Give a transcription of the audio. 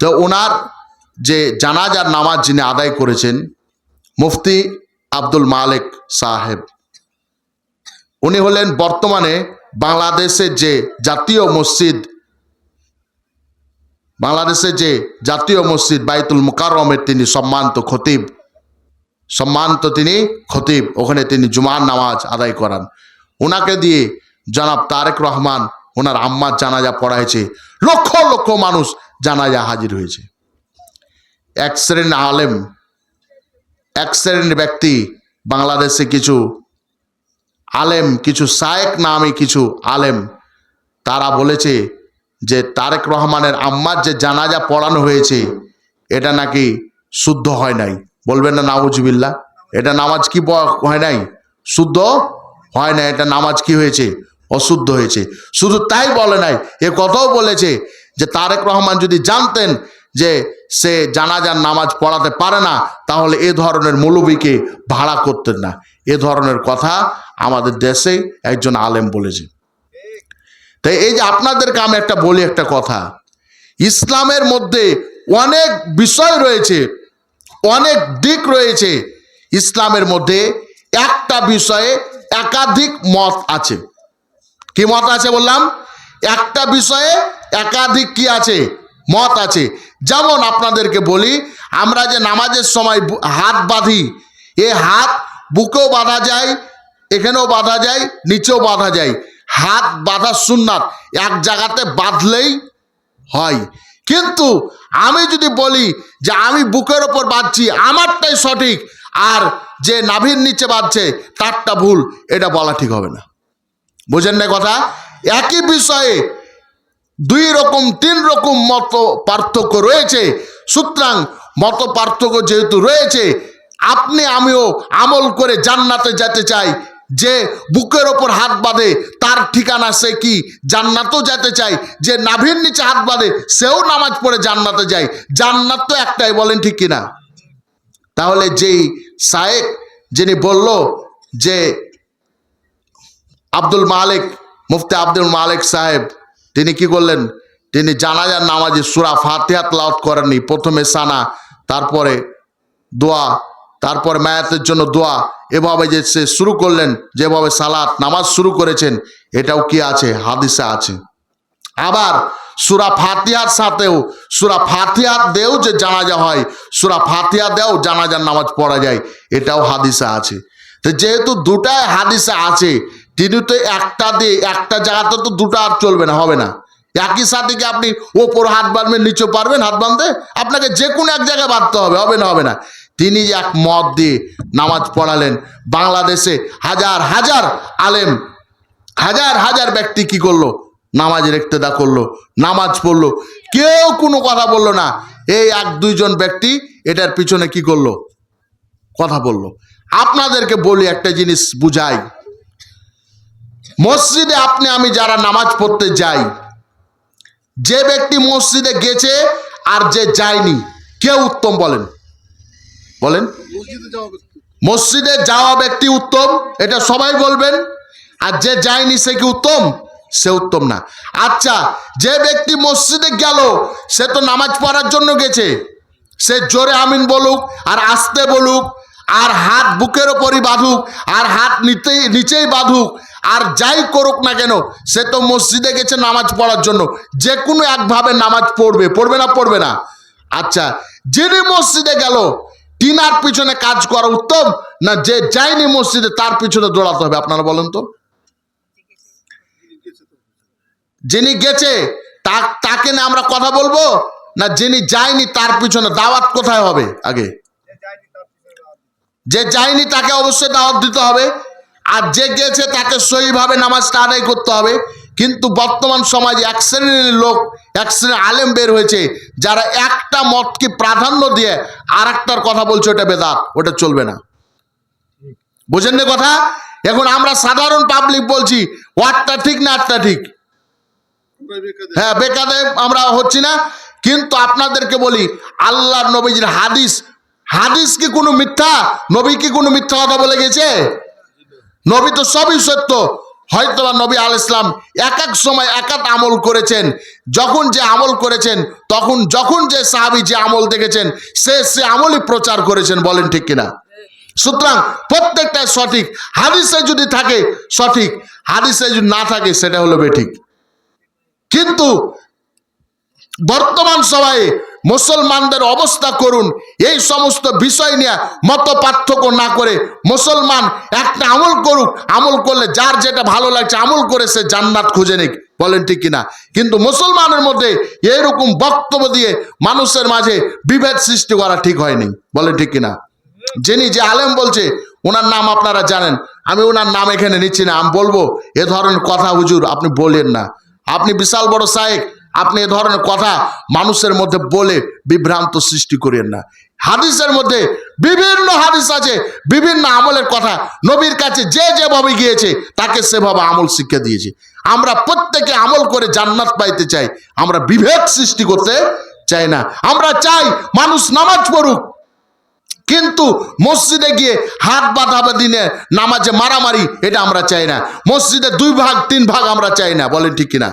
তো ওনার যে জানাজার নামাজ যিনি আদায় করেছেন, মুফতি আব্দুল মালিক সাহেব, উনি হলেন বর্তমানে বাংলাদেশের যে জাতীয় মসজিদ, বাংলাদেশের যে জাতীয় মসজিদ বাইতুল মুকাররমের তিনি সম্মানিত খতিব, সম্মানিত তিনি খতিব, ওখানে তিনি জুমার নামাজ আদায় করান। ওনাকে দিয়ে জনাব তারেক রহমান, ওনার আম্মার জানাজা পড়াইছে। লক্ষ লক্ষ মানুষ জানাজা হাজির হয়েছে। এক শ্রেণির আলেম, এক শ্রেণির ব্যক্তি, বাংলাদেশে কিছু আলেম, কিছু সায়েক নামে কিছু আলেম, তারা বলেছে যে তারেক রহমানের আম্মার যে জানাজা পড়ানো হয়েছে, এটা নাকি শুদ্ধ হয় নাই। বলবেন না নাউজবিল্লা এটা নামাজ কি হয় নাই? শুদ্ধ হয় না এটা নামাজ কি হয়েছে? অশুদ্ধ হয়েছে। শুধু তাই বলে নাই, এ কথাও বলেছে যে তারেক রহমান যদি জানতেন যে সে জানাজার নামাজ পড়াতে পারে না, তাহলে এ ধরনের মৌলবীকে ভাড়া করতেন না। এ ধরনের কথা আমাদের দেশে একজন আলেম বলেছে তাই এই যে আপনাদেরকে আমি একটা বলি একটা কথা, ইসলামের মধ্যে অনেক বিষয় রয়েছে, অনেক দিক রয়েছে, ইসলামের মধ্যে একটা বিষয়ে একাধিক মত আছে। কি মত আছে বললাম? একটা বিষয়ে একাধিক কি আছে? মত আছে। যেমন আপনাদেরকে বলি, আমরা যে নামাজের সময় হাত বাঁধি, এ হাত বুকেও বাঁধা যায়, এখানেও বাঁধা যায়, নিচেও বাঁধা যায়। হাত বাঁধা সুন্নাত, এক জায়গাতে বাঁধলেই হয়। কিন্তু আমি যদি বলি যে আমি বুকের ওপর বাঁধছি, আমারটাই সঠিক, আর যে নাভির নিচে বাঁধছে, তারটা ভুল, এটা বলা ঠিক হবে না। বোঝেন না কথা? একই বিষয়ে দুই রকম, তিন রকম মত পার্থক্য রয়েছে। সুতরাং মত পার্থক্য যেহেতু রয়েছে, আপনি, আমিও আমল করে জান্নাতে যেতে চাই। যে বুকের ওপর হাত বাঁধে, তার ঠিকানা সে কি? জান্নাতও যেতে চাই। যে নাভির নিচে হাত বাঁধে, সেও নামাজ পড়ে জান্নাতে যায়। জান্নাত তো একটাই, বলেন ঠিক কিনা? তাহলে যেই সাহেব যিনি বলল যে আব্দুল মালিক মুফতি আব্দুল মালিক সাহেব, তিনি কি করলেন? তিনি জানাজার নামাজে সুরা ফাতিহা লাউট করেননি। প্রথমে সানা, তারপরে দোয়া, তারপর মায়াতের জন্য দোয়া। এভাবে যে সে শুরু করলেন, যেভাবে সালাত, নামাজ শুরু করেছেন, এটাও কি আছে? হাদিসে আছে। আবার সুরা ফাতিহার সাথেও, সুরা ফাতিহা দেও যে জানাজা হয়, সুরা ফাতিহা দেও জানাজার নামাজ পড়া যায়, এটাও হাদিসে আছে। তো যেহেতু দুটাই হাদিসে আছে তিনি তো একটা দিয়ে একটা জায়গাতে তো দুটো আর চলবে না, হবে না। একই সাথে কি আপনি ওপর হাত বাঁধবেন, নিচে পারবেন হাত বাঁধতে? আপনাকে যে কোনো এক জায়গায় বাঁধতে হবে হবে না হবে না। তিনি এক মত দিয়ে নামাজ পড়ালেন, বাংলাদেশে হাজার হাজার আলেম, হাজার হাজার ব্যক্তি কি করল? নামাজ রেখতেদা করল, নামাজ পড়ল। কেউ কোনো কথা বলল না। এই এক, দুইজন ব্যক্তি এটার পিছনে কি করল? কথা বলল। আপনাদেরকে বলি একটা জিনিস বুঝাই। মসজিদে আপনি আমি যারা নামাজ পড়তে যাই যে ব্যক্তি মসজিদে গেছে আর যে যায়নি কে উত্তম বলেন। বলেন। মসজিদে যাওয়া ব্যক্তি। উত্তম এটা সবাই বলবেন। আর যে যায়নি সে কি উত্তম? সে উত্তম না। আচ্ছা যে ব্যক্তি মসজিদে গেল সে তো নামাজ পড়ার জন্য গেছে। সে জোরে আমিন বলুক আর আসতে বলুক আর হাত বুকের ওপরই বাঁধুক আর হাত নিতেই নিচেই বাঁধুক আর যাই করুক না কেন, সে তো মসজিদে গেছে নামাজ পড়ার জন্য। যে কোনো একভাবে নামাজ পড়বে পড়বে না পড়বে না। আচ্ছা যিনি মসজিদে গেল টিনার পিছনে কাজ করা উত্তম? না, যে যায়নি মসজিদে, তার পিছনে দৌড়াতে হবে, আপনারা বলেন তো। যিনি গেছে তাকে না আমরা কথা বলব? না, যিনি যায়নি, তার পিছনে দাওয়াত কোথায় হবে? আগে। যে যায়নি, তাকে অবশ্যই দাওয়াত দিতে হবে। আর যে গেছে তাকে সহিভাবে নামাজটা আদায় করতে হবে। কিন্তু বর্তমান সমাজে এক শ্রেণির লোক, এক শ্রেণির আলেম বের হয়েছে, যারা একটা মতকে প্রাধান্য দিয়ে আর একটার কথা বলছে, ওটা বেদাত, ওটা চলবে না। বুঝেন না কথা? এখন আমরা সাধারণ পাবলিক বলছি ওয়ারটা ঠিক না আটটা ঠিক? হ্যাঁ বেকারে আমরা হচ্ছি না। কিন্তু আপনাদেরকে বলি আল্লাহ নবীজির হাদিস হাদিস কি কোনো মিথ্যা? নবী কি কোনো মিথ্যা কথা বলে গেছে? নবী তো সবই সত্য। হয়তোবা নবী আল ইসলাম এক এক সময় এক এক আমল করেছেন, যখন যে আমল করেছেন, তখন যখন যে সাহাবি যে আমল দেখেছেন, সে সে আমলই প্রচার করেছেন, বলেন ঠিক কিনা? সুতরাং প্রত্যেকটাই সঠিক, হাদিসে যদি থাকে সঠিক, হাদিসে যদি না থাকে সেটা হলো বেঠিক। কিন্তু বর্তমান সময়ে মুসলমানদের অবস্থা করুন। এই সমস্ত বিষয় নিয়ে মত পার্থক্য না করে মুসলমান একটা আমল করুক, আমল করলে যার যেটা ভালো লাগছে আমল করে সে জান্নাত খুঁজে নিক। বলেন ঠিক কিনা? কিন্তু মুসলমানের মধ্যে এরকম বক্তব্য দিয়ে মানুষের মাঝে বিভেদ সৃষ্টি করা ঠিক হয়নি। বলেন ঠিক কিনা? যিনি যে আলেম বলছে, ওনার নাম আপনারা জানেন। আমি ওনার নাম এখানে নিচ্ছি না, আমি বলব, এ ধরনের কথা হুজুর আপনি বলেন না। আপনি বিশাল বড় সাহেব আপনি এ ধরনের কথা মানুষের মধ্যে বলে বিভ্রান্ত সৃষ্টি করেন না। হাদিসের মধ্যে বিভিন্ন হাদিস আছে, বিভিন্ন আমলের কথা। নবীর কাছে যে যেভাবে গিয়েছে, তাকে সেভাবে আমল শিক্ষা দিয়েছে। আমরা প্রত্যেকে আমল করে জান্নাত পাইতে চাই। আমরা বিভেদ সৃষ্টি করতে চাই না। আমরা চাই মানুষ নামাজ পড়ুক। কিন্তু মসজিদে গিয়ে হাত বাঁধাবাধি দিনে নামাজে মারামারি, এটা আমরা চাই না। মসজিদে দুই ভাগ, তিন ভাগ আমরা চাই না। বলেন ঠিক কিনা?